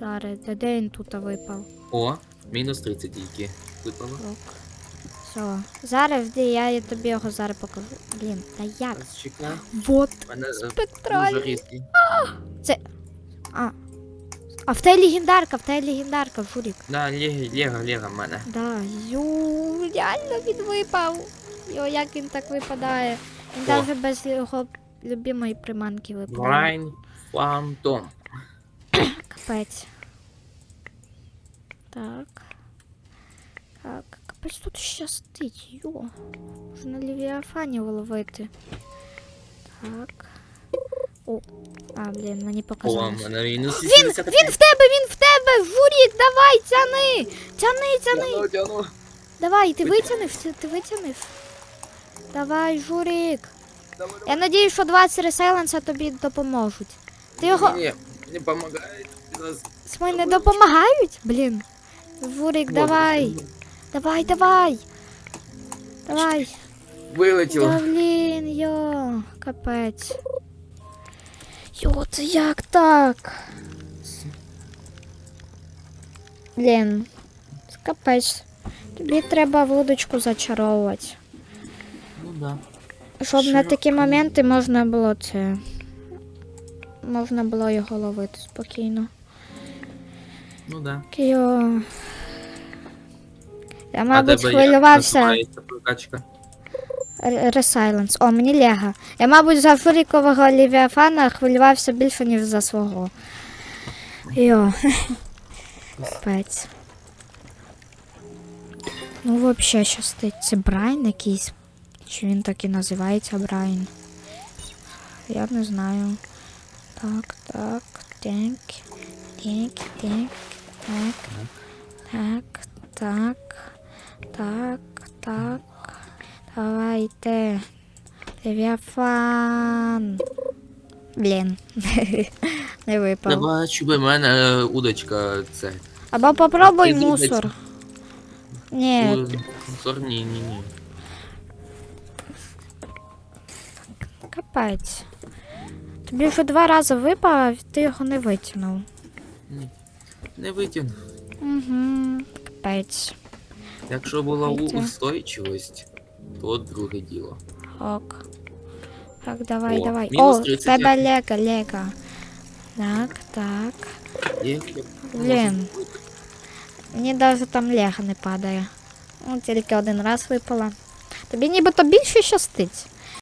Зараз, де, де він тут випав? О, мінус 30 тільки. Випало. Ок. Все. Зараз де я тобі його зараз покажу. Блін, та як? Зараз чекай. Вот. У мене е, дуже Спектральний. різкий. А. А в тебе легендарка, в тебе легендарка, Журік. Да, Лего, Лего, Лего в мене. Да, ю, реально він випав. Йо, як він так випадає. Він О. навіть без його любимої приманки випадає. Брайн Фантом. Капець. Так. Так, капець тут щастить, йо. Можна лівіафані ловити. Так. О, а, блін, мені О, показалось. в мене Він, він в тебе, він в тебе! Журік, давай, тяни! Тяни, тяни! Тяну, тяну. Давай, ти витягнув, ти, ти витягнув? Давай, Журік. Давай, Я надію, що 20 ресайленса тобі допоможуть. Ти його. Ні, не помогає. Смой не допомагають? Блін. Вот, давай. Давай, давай. Давай. Вилетіло. Да блін, йо, капець. Йо, це як так? Блін, капець. Тобі треба вудочку зачаровувати. Ну да. Щоб на такі моменти можна було це. Можна було його ловити спокійно. Ну да. Йо. Я, мабуть, хвилювався. Ресайленс. О, мені Лего. Я, мабуть, за Фурікового Лівіафана хвилювався більше, ніж за свого. Йо. Капець. Ну, взагалі щастить. Це Брайн якийсь. Чи він так і називається Брайн? Я не знаю. Так, так, так, так, так, так, так, так, так, так. Давайте. Левіафан. Блін. Не випав. Не бачу, би в мене е, удочка це. Або попробуй мусор. Ні, У- Мусор, ні, ні, ні. капець. Тобі вже два рази випав, а ти його не витягнув. Ні. Не витягну. Угу. Капець. Якщо була у- устойчивість, то друге діло. Ок. Так, давай, О, давай. мінус О, 30 тебе лего, лего. Так, так. Є, Блін. Мені навіть там лего не падає. Ну, тільки один раз випала. Тобі нібито більше щастить.